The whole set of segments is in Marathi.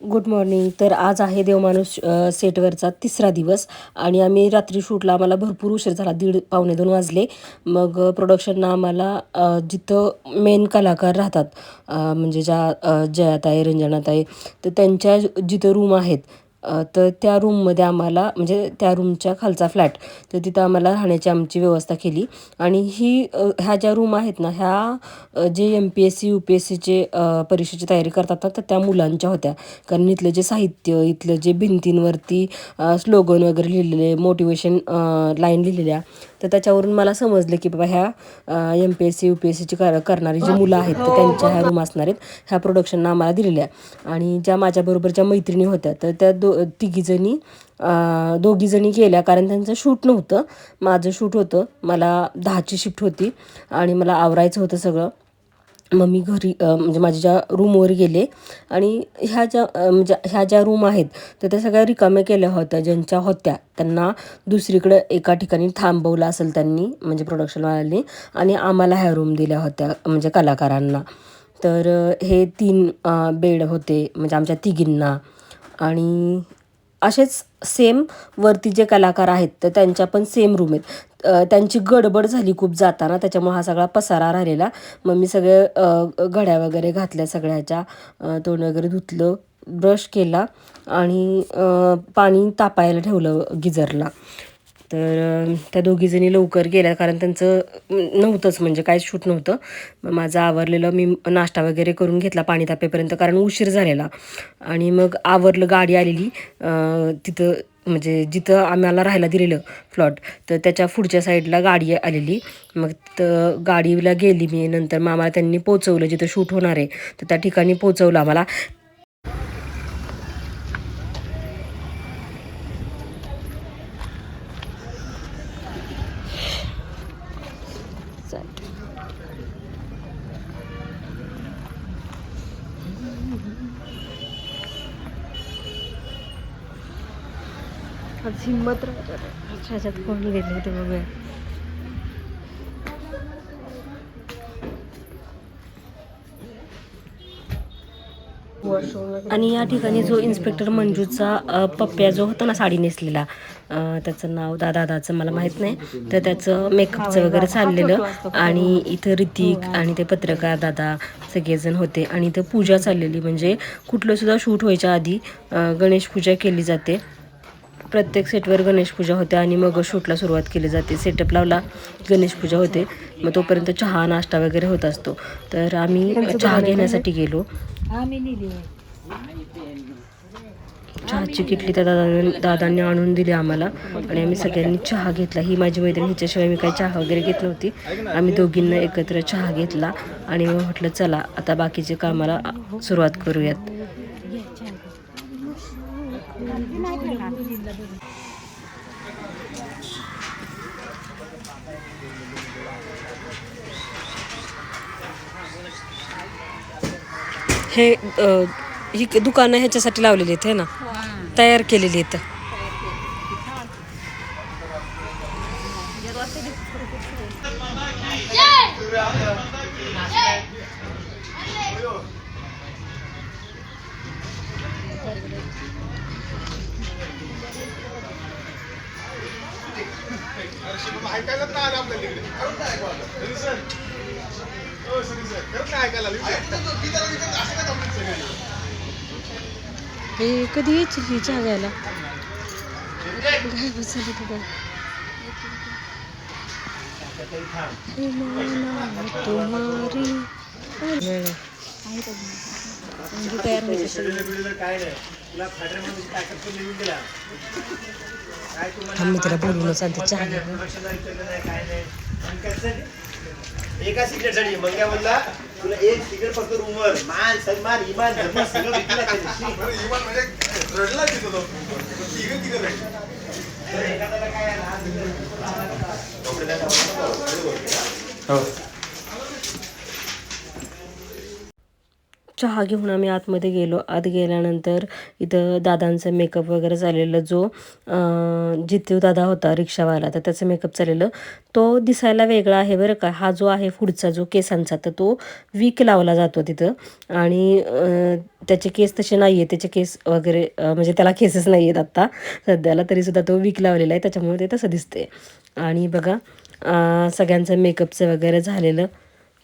गुड मॉर्निंग तर आज आहे देवमाणूस सेटवरचा तिसरा दिवस आणि आम्ही रात्री शूटला आम्हाला भरपूर उशीर झाला दीड पावणे दोन वाजले. मग प्रोडक्शननं आम्हाला जिथं मेन कलाकार राहतात म्हणजे ज्या जयाताई रंजनाताई तर त्यांच्या जिथं रूम आहेत तर त्या रूममध्ये आम्हाला म्हणजे त्या रूमच्या खालचा फ्लॅट तर तिथं आम्हाला राहण्याची आमची व्यवस्था केली. आणि ही ह्या ज्या रूम आहेत ना ह्या जे M P S C U P S सीचे परीक्षेची तयारी करतात ना तर त्या मुलांच्या होत्या. कारण इथलं जे साहित्य इथलं जे भिंतींवरती स्लोगन वगैरे लिहिलेले मोटिवेशन लाईन लिहिलेल्या तर त्याच्यावरून मला समजलं की बाबा ह्या M P S C U P S सीची कर करणारी जी मुलं आहेत तर त्यांच्या ह्या रूम असणार आहेत ह्या प्रोडक्शनना आम्हाला दिलेल्या. आणि ज्या माझ्याबरोबरच्या मैत्रिणी होत्या तर त्या दो तिघीजणी दोघीजणी गेल्या कारण त्यांचं शूट नव्हतं. माझं शूट होतं. मला दहाची शिफ्ट होती आणि मला आवरायचं होतं सगळं. मग मी घरी म्हणजे माझ्या ज्या रूमवर गेले आणि ह्या ज्या म्हणजे ह्या ज्या रूम आहेत तर त्या सगळ्या रिकाम्या केल्या होत्या ज्यांच्या होत्या. त्यांना दुसरीकडे एका ठिकाणी थांबवलं असेल त्यांनी म्हणजे प्रोडक्शनवाल्यांनी आणि आम्हाला ह्या रूम दिल्या होत्या म्हणजे कलाकारांना. तर हे तीन बेड होते म्हणजे आमच्या तिघींना. आणि असेच सेम वरती जे कलाकार आहेत तर त्यांच्या पण सेम रूम आहेत. त्यांची गडबड झाली खूप जाताना त्याच्यामुळे हा सगळा पसारा राहिलेला. मग मी सगळे घड्या वगैरे घातल्या सगळ्याच्या. तोंड वगैरे धुतलं ब्रश केला आणि पाणी तापायला ठेवलं गिजरला. तर त्या दोघीजणी लवकर गेल्या कारण त्यांचं नव्हतंच म्हणजे काहीच शूट नव्हतं. मग माझं आवरलेलं मी नाश्ता वगैरे करून घेतला पाणी तापेपर्यंत कारण उशीर झालेला. आणि मग आवरलं गाडी आलेली. तिथं म्हणजे जिथं आम्हाला राहायला दिलेलं प्लॉट तर त्याच्या पुढच्या साईडला गाडी आलेली. मग तर गाडीला गेली मी. नंतर मग आम्हाला त्यांनी पोचवलं जिथं शूट होणार आहे. तर त्या ठिकाणी पोचवलं आम्हाला. आज हिंमत राहतात कोण गेले ते बघूया. आणि या ठिकाणी जो इन्स्पेक्टर मंजूचा पप्प्या जो होता ना साडी नेसलेला त्याचं नाव दा दादाचं मला माहीत नाही. तर त्याचं मेकअपचं वगैरे चाललेलं आणि इथं ऋतिक आणि ते पत्रकार दादा सगळेजण होते. आणि इथं पूजा चाललेली म्हणजे कुठलं सुद्धा शूट व्हायच्या आधी गणेश पूजा केली जाते. प्रत्येक सेटवर गणेश पूजा होते आणि मग शूटला सुरुवात केली जाते. सेटअप लावला गणेश पूजा होते. मग तोपर्यंत चहा नाश्ता वगैरे होत असतो. तर आम्ही चहा घेण्यासाठी गेलो. चहाची किटली त्या दादांनी दादांनी आणून दिली आम्हाला. आणि आम्ही सगळ्यांनी चहा घेतला. ही माझी मैत्रीण हिच्याशिवाय मी काही चहा वगैरे घेत नव्हती. आम्ही दोघींना एकत्र चहा घेतला आणि मग म्हटलं चला आता बाकीचे कामाला सुरुवात करूयात. हे ही दुकानं ह्याच्यासाठी लावलेली आहेत हे ना? तयार केलेली आहेत. ऐकायला नाही आलं आपल्या तिकडे खरंच नाही ऐकू आलं. सरी सर. हे कधी यायची ही चहा घ्यायला? काय बसली तुम्हारी तयार थांब मी तिला बोलून चालते. चहा घ्या. एका सिगरेट मग काय म्हणला तुला एक सिगरेट फक्त रूमवर मान सन्मान इमान धर्म सगळं विकला इमान म्हणजे रडला तिथं तो. तिघं- तिघं रडले. एखाद्याला काय आहे चहा घेऊन आम्ही आतमध्ये गेलो. आत गेल्यानंतर इथं दादांचा मेकअप वगैरे झालेलं जो जितू दादा होता रिक्षावाला तर त्याचं मेकअप चाललेलं तो दिसायला वेगळा आहे बरं का. हा जो आहे पुढचा जो केसांचा तर तो वीक लावला जातो तिथं. आणि त्याचे केस तसे नाही आहे त्याचे केस वगैरे म्हणजे त्याला केसच नाही आहेत आत्ता सध्याला तरीसुद्धा तो वीक लावलेला आहे. त्याच्यामुळे ते तसं दिसते आणि बघा सगळ्यांचं मेकअपचं वगैरे झालेलं.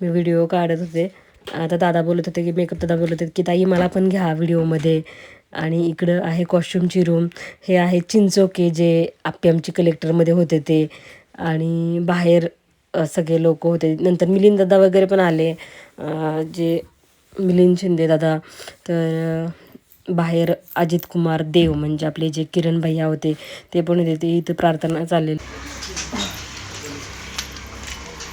मी व्हिडिओ काढत होते. आता दादा बोलत होते की मेकअप दादा बोलत होते की ताई मला पण घ्या व्हिडिओमध्ये. आणि इकडं आहे कॉस्ट्युमची रूम हे आहे चिंचोके जे आप्पी आमची कलेक्टरमध्ये होते ते. आणि बाहेर सगळे लोक होते. नंतर मिलिंद दादा वगैरे पण आले. जे मिलिंद शिंदे दादा. तर बाहेर अजित कुमार देव म्हणजे आपले जे किरण भैया होते ते पण होते. ते इथं प्रार्थना चाललेली.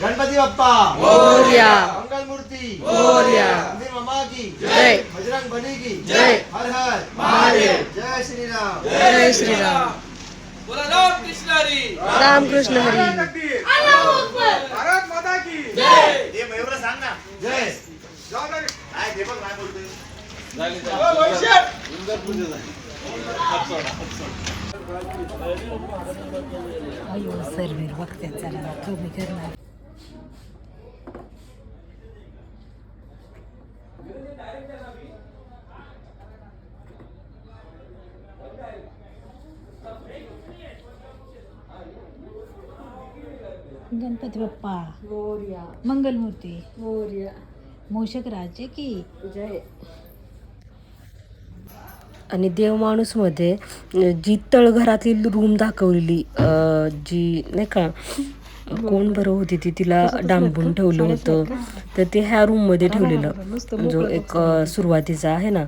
गणपती बाप्पा। मोर्या। मंगलमूर्ती। मोर्या। मंदिर मामा की जय। बजरंग बली की जय। हर हर। महादेव। जय श्रीराम। जय श्रीराम। बोला राम कृष्ण हरी। रामकृष्ण हरी। भारत माता की। ते मयूरला सांग ना। जय। जवाहरलाल काय ते बघ काय बोलतोय ओ, भविष्य सर्वे बघते चला कमी करणार गणपती बाप्पा। मोर्या। मंगलमूर्ती। मोर्या। मूषक राज्य की। जय आणि देव माणूसमध्ये अं, जी तळघरातील रूम दाखवलेली जी नाही का कोण बरं होती ती तिला डांबून ठेवलं होतं. तर ते ह्या रूममध्ये ठेवलेलं. जो एक सुरुवातीचा आहे ना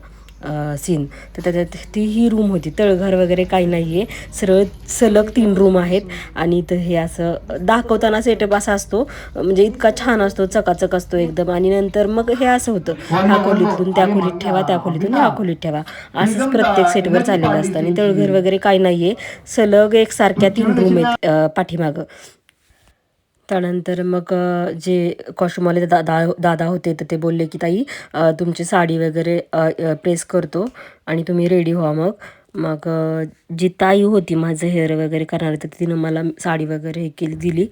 सीन तर त्याच्यात ती ही रूम होती. तळघर वगैरे काही नाही आहे सरळ सलग तीन रूम आहेत. आणि इथं हे असं दाखवताना सेटअप असा असतो. म्हणजे इतका छान असतो. चकाचक असतो एकदम. आणि नंतर मग हे असं होतं. ह्या खोलीतून त्या खोलीत ठेवा त्या खोलीतून ह्या खोलीत ठेवा. असंच प्रत्येक सेटवर चाललेलं असतं. आणि तळघर वगैरे काही नाही आहे सलग एकसारख्या तीन रूम आहेत पाठीमागं. त्यानंतर मग जे कॉस्ट्युमवाले दादा दादा होते तर ते बोलले की ताई तुमची साडी वगैरे प्रेस करतो आणि तुम्ही रेडी व्हा मग. मग जी ताई होती माझं हेअर वगैरे करणार तर तिनं मला साडी वगैरे हे केली दिली.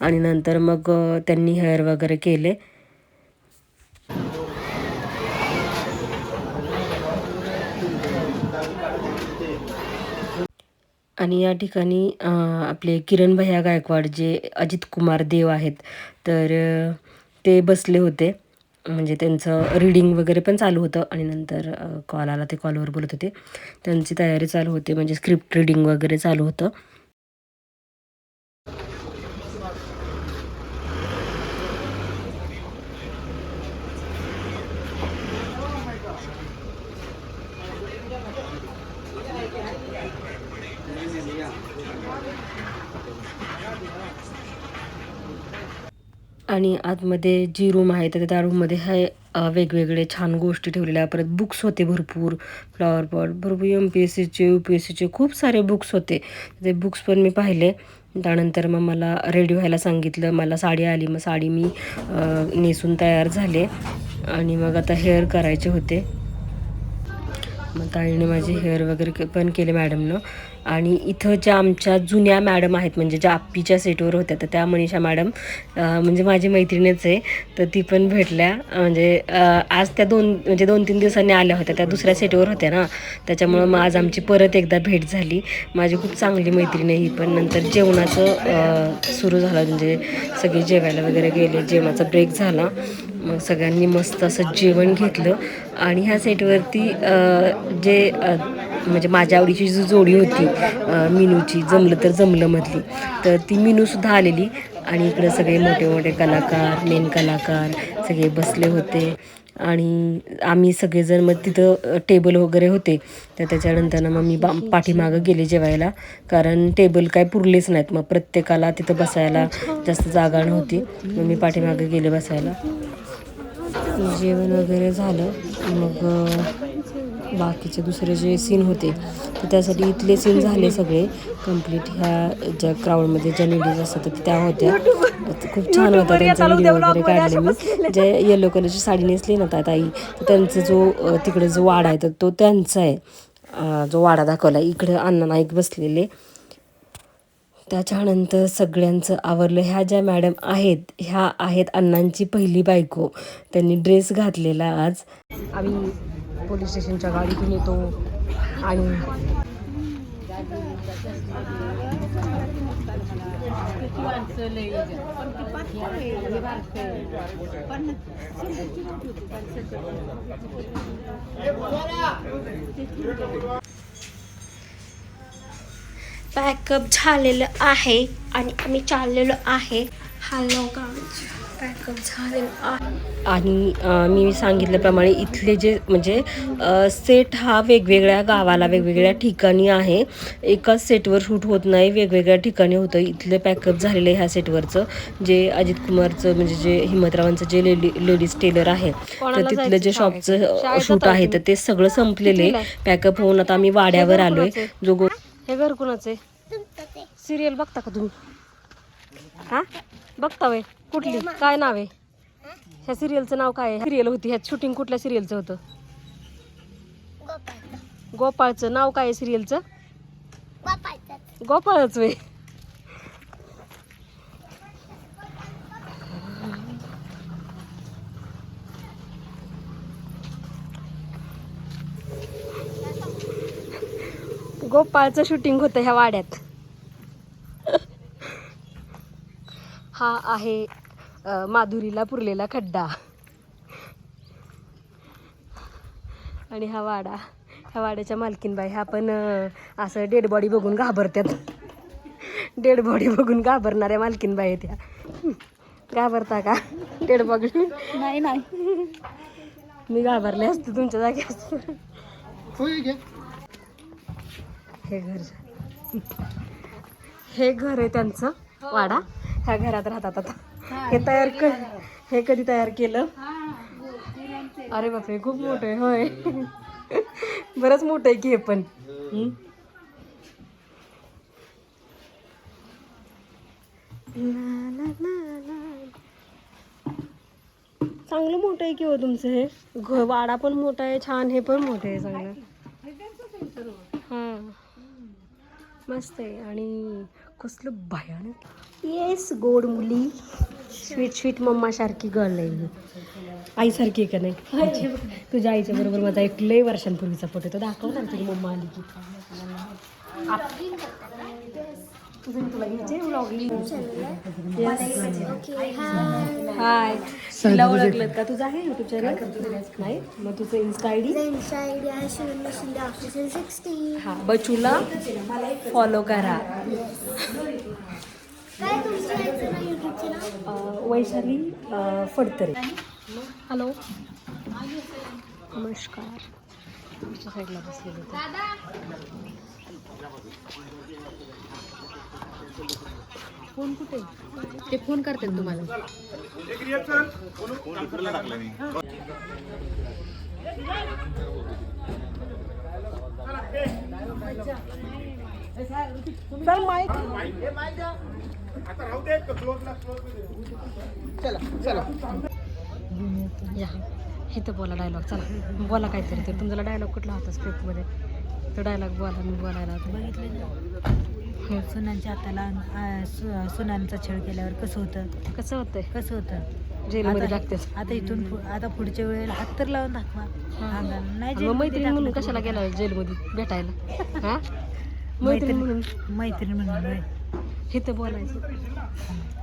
आणि नंतर मग त्यांनी हेअर वगैरे केले. आणि या ठिकाणी आपले किरण भैया गायकवाड जे अजित कुमार देव आहेत तर ते बसले होते. म्हणजे त्यांचं रीडिंग वगैरे पण चालू होतं आणि नंतर कॉल आला ते कॉलवर बोलत होते. त्यांची तयारी चालू होती म्हणजे स्क्रिप्ट रीडिंग वगैरे चालू होतं. आणि आतमध्ये जी रूम आहे तर त्या रूममध्ये हे वेगवेगळे छान गोष्टी ठेवलेल्या परत बुक्स होते भरपूर फ्लॉवर पॉट भरपूर एम पी एस सीचे यू पी एस सीचे खूप सारे बुक्स होते. ते बुक्स पण मी पाहिले. त्यानंतर मग मला रेडी व्हायला सांगितलं. मला साडी आली. मग साडी मी नेसून तयार झाले. आणि मग आता हेअर करायचे होते. मग ताईने माझे हेअर वगैरे के- पण केले मॅडमनं आणि इथं ज्या आमच्या जुन्या मॅडम आहेत म्हणजे ज्या आप्पीच्या सेटवर होत्या तर त्या मनीषा मॅडम म्हणजे माझी मैत्रिणीच आहे तर ती पण भेटल्या. म्हणजे आज त्या दोन म्हणजे दोन तीन दिवसांनी आल्या होत्या त्या दुसऱ्या सेटवर होत्या ना. त्याच्यामुळं मग आज आमची परत एकदा भेट झाली. माझी खूप चांगली मैत्रीण आहे ही पण. नंतर जेवणाचं सुरू झालं. म्हणजे सगळे जेवायला वगैरे गेले जेवणाचा ब्रेक झाला. मग सगळ्यांनी मस्त असं जेवण घेतलं. आणि ह्या सेटवरती जे म्हणजे माझ्या आवडीची जी जोडी होती मिनूची जमलं तर जमलं मधली तर ती मिनूसुद्धा आलेली. आणि इकडे सगळे मोठे मोठे कलाकार मेन कलाकार सगळे बसले होते. आणि आम्ही सगळेजण मग तिथं टेबल वगैरे होते. तर त्याच्यानंतर मग मी बा पाठीमागं गेले जेवायला. कारण टेबल काय पुरलेच नाहीत. मग प्रत्येकाला तिथं बसायला जास्त जागा नव्हती. मग मी पाठीमागं गेले बसायला. जेवण वगैरे झालं. मग बाकीचे दुसरे जे सीन होते तर त्यासाठी इथले सीन झाले सगळे कंप्लीट ह्या ज्या क्राऊडमध्ये ज्या लेडीज असतात तर त्या होत्या. खूप छान होता त्यांचा व्हिडिओ वगैरे काढले मी जे येलो कलरची साडी नेसली ना ताई तर त्यांचा जो तिकडे जो वाडा आहे तर तो त्यांचा आहे. जो वाडा दाखवला इकडे अण्णा नाईक बसलेले. त्याच्यानंतर सगळ्यांचं आवरलं. ह्या ज्या मॅडम आहेत ह्या आहेत अण्णांची पहिली बायको. त्यांनी ड्रेस घातलेला आज. आम्ही पोलीस स्टेशनच्या गाडीतून येतो आणि पॅकअप झालेलं आहे आणि आम्ही चाललेलो आहे. हॅलो पॅकअप आणि मी सांगितल्याप्रमाणे इथले जे म्हणजे सेट हा वेगवेगळ्या गावाला वेगवेगळ्या ठिकाणी आहे. एकाच सेटवर शूट होत नाही वेगवेगळ्या ठिकाणी होतं. इथलं पॅकअप झालेलं आहे ह्या सेटवरचं जे अजित कुमारचं म्हणजे जे हिमतरावांचं जे लेडी लेडीज टेलर आहे. तर तिथलं जे शॉपचं शूट आहे तर ते सगळं संपलेलं आहे. पॅकअप होऊन आता आम्ही वाड्यावर आलोय. जो गो हे घर कुणाचं सिरियल बघता का तुम्ही? हा? बघता वय कुठली? काय नाव आहे? ह्या सिरियलचं नाव काय आहे? सिरियल होती. ह्यात शूटिंग कुठल्या सिरियलचं होतं? गोपाळचं. नाव काय आहे सिरियलचं गोपाळच. वे गोपाळचं शूटिंग होतं ह्या वाड्यात. हा आहे माधुरीला पुरलेला खड्डा. आणि हा वाडा. ह्या वाड्याच्या मालकीनबाई ह्या पण असं डेड बॉडी बघून घाबरत्यात. डेड बॉडी बघून घाबरणाऱ्या मालकीनबाई आहेत ह्या. घाबरता का? डेड बॉडी नाही नाही. मी घाबरले असते तुमच्या जागी असते. हे घर. हे घर आहे त्यांचं. वाडा. ह्या घरात राहतात आता. हे तयार क हे कधी तयार केलं? अरे बापरे खूप मोठं आहे होय. बरंच मोठं आहे की हे पण. चांगलं मोठं आहे की हो तुमचं हे? वाडा पण मोठा आहे छान हे पण मोठं आहे चांगलं हां. मस्त आहे. आणि कसलं भयानक. येस गोड मुली. स्वीट स्वीट मम्मासारखी गर्ल आहे ही. आईसारखी का नाही? तुझ्या आईच्या बरोबर माझा एक लय वर्षांपूर्वीचा फोटो तो दाखवणार तुझी मम्मा आली की? हाय तिला ओळखलं का? तुझं आहे युट्यूब चॅनल नाही? मग तुझं इन्स्टा आय डी हा बचूला फॉलो करा. वैशाली फडतरे. हॅलो नमस्कार. तुमच्या साईडला बसलेले फोन कुठे? ते फोन करतील तुम्हाला. या. हे तर बोला डायलॉग चला बोला काहीतरी. ते तुमचा डायलॉग कुठला होता स्क्रिप्टमध्ये तो डायलॉग बोला मी बोलायला होता सुनांच्या हाताला सुनांचा छळ केल्यावर कसं होतं? कसं होतंय? कसं होतं? जेलमध्ये आता- इथून आता पुढच्या वेळेला हात तर लावून दाखवा. नाही मैत्रीण म्हणून कशाला गेला जेलमध्ये भेटायला? हा? मैत्रीण म्हणून? मैत्रीण म्हणून. हे तर बोलायचं.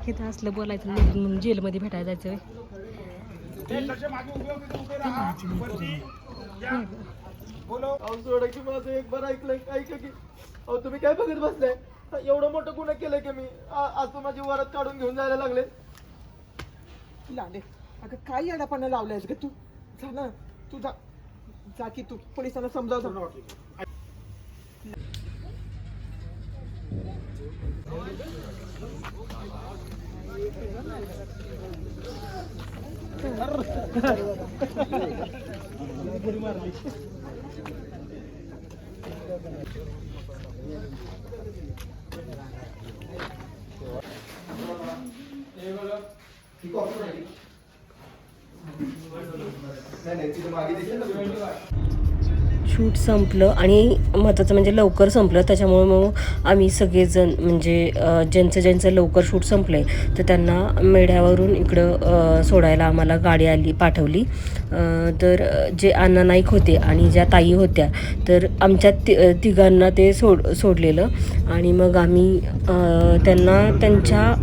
हे तर असलं बोलायचं मैत्रीण म्हणून जेलमध्ये भेटायला जायचं मैत्रीण. अहो सोडा की माझं एक बार ऐकलं ऐका की. अहो तुम्ही काय बघत बसलाय? एवढं मोठं गुन्हा केलंय की मी. आ- आज तू माझी वरात काढून घेऊन जायला लागले. लाले अगं काय येडापणा लावलायस ग तू? जा ना तू जा. जा की तू पोलिसांना समजाव जा. नाही नाही तिथे मागे देखील शूट संपलं आणि महत्त्वाचं म्हणजे लवकर संपलं. त्याच्यामुळे मग आम्ही सगळेजण म्हणजे ज्यांचं ज्यांचं लवकर शूट संपलं आहे तर त्यांना मेढ्यावरून इकडं सोडायला आम्हाला गाडी आली पाठवली. तर जे अण्णा नाईक होते आणि ज्या ताई होत्या तर आमच्या ति तिघांना ते सोड सोडलेलं. आणि मग आम्ही त्यांना त्यांच्या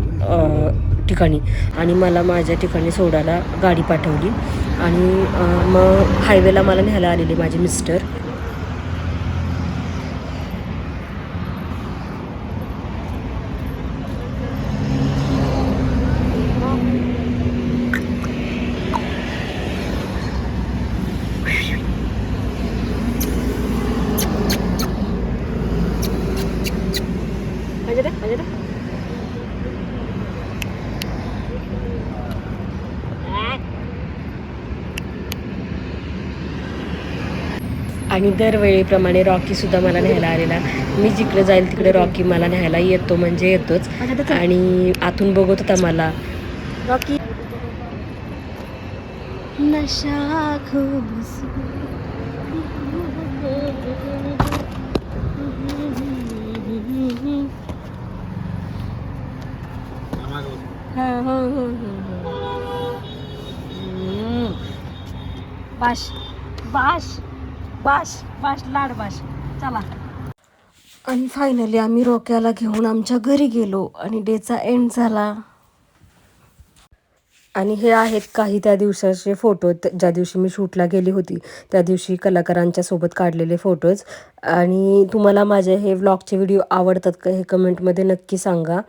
ठिकाणी आणि मला माझ्या ठिकाणी सोडायला गाडी पाठवली. आणि मग हायवेला मला न्यायला आलेली माझे मिस्टर. आणि दरवेळीप्रमाणे रॉकीसुद्धा मला न्यायला आलेला मी जिकडे जाईल तिकडे रॉकी मला न्यायला येतो म्हणजे येतोच आणि आतून बघत होता मला रॉकी नशा खूब बाश बाश बाश बाश लाड बाश. चला. आणि फायनली आम्ही रॉक्याला घेऊन आमच्या घरी गेलो आणि डेचा एंड झाला. आणि हे आहेत काही त्या दिवसाचे फोटो ज्या दिवशी मी शूटला गेली होती त्या दिवशी कलाकारांच्या सोबत काढलेले फोटोज आणि तुम्हाला माझे हे व्लॉगचे व्हिडिओ आवडतात का हे कमेंटमध्ये नक्की सांगा.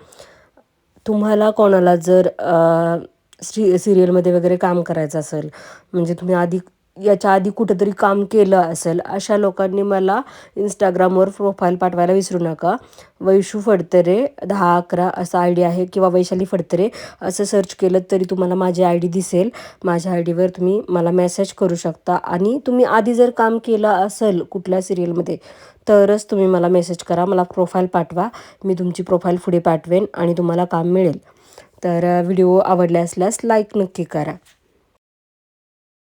तुम्हाला कोणाला जर अ, सिरियलमध्ये वगैरे काम करायचं असेल म्हणजे तुम्ही आधी याच्या आधी कुठंतरी काम केलं असेल अशा लोकांनी मला इंस्टाग्रामवर प्रोफाईल पाठवायला विसरू नका. वैशू फडतरे दहा अकरा असा आय डी आहे किंवा वैशाली फडतरे असं सर्च केलं तरी तुम्हाला माझी आय डी दिसेल. माझ्या आय डीवर तुम्ही मला मेसेज करू शकता. आणि तुम्ही आधी जर काम केलं असेल कुठल्या सिरियलमध्ये तरच तुम्ही मला मेसेज करा. मला प्रोफाईल पाठवा. मी तुमची प्रोफाईल पुढे पाठवेन आणि तुम्हाला काम मिळेल. तर व्हिडिओ आवडला असल्यास लाईक नक्की करा.